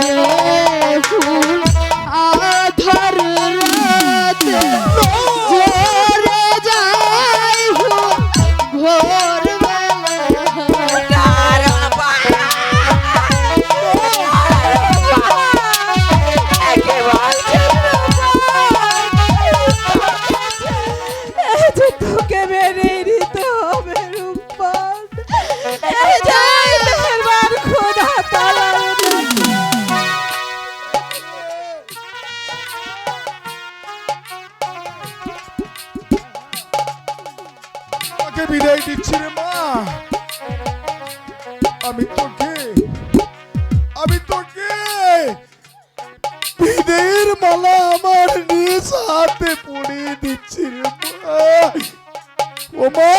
Yeah. তোকে। আমি তোকে বিদের মালা আমার নিজ হাতে পড়িয়ে দিচ্ছি ও মা!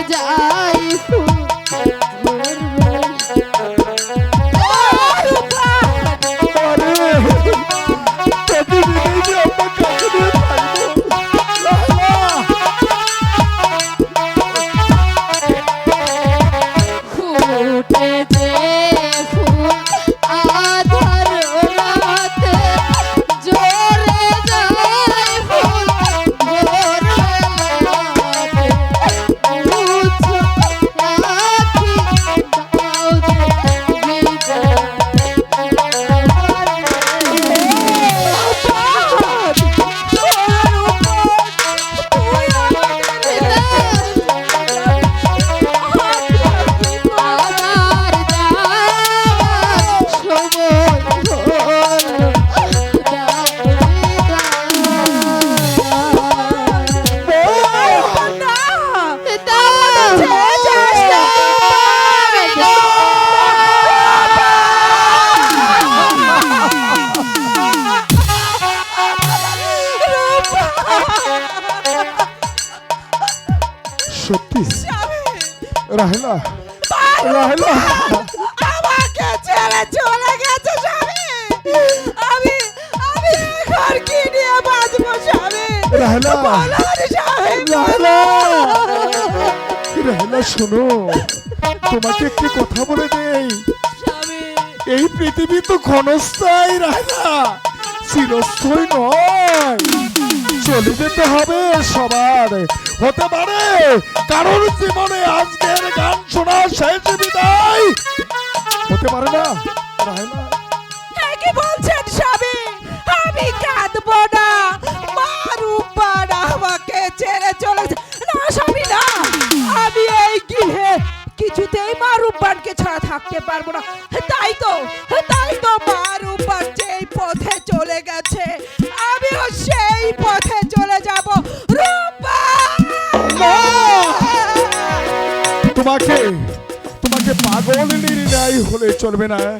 I Elder Rahela Rahela. আমাকে ছেড়ে চলে গেছে স্বামী। আমি আমি এখন কি নিয়ে বাঁচবো স্বামী? রাহেলা রাহেলা। রাহেলা শোনো তোমাকে একটি কথা বলে দেই। স্বামী। এই পৃথিবী তো ক্ষণস্থায়ী রাহেলা। চিরস্থায়ী নয়। চলে যেতে হবে সবার। হতে পারে, কারোর জীবনে আজকের গান শোনা শেষ বিদায়। হতে পারে না রাহেলা এ কি বলছেন স্বামী, আমি কাঁদবো না। মারুপার আমাকে ছেড়ে কিছুতেই থাকতে পারব না। তাই তো হলে চলবে না।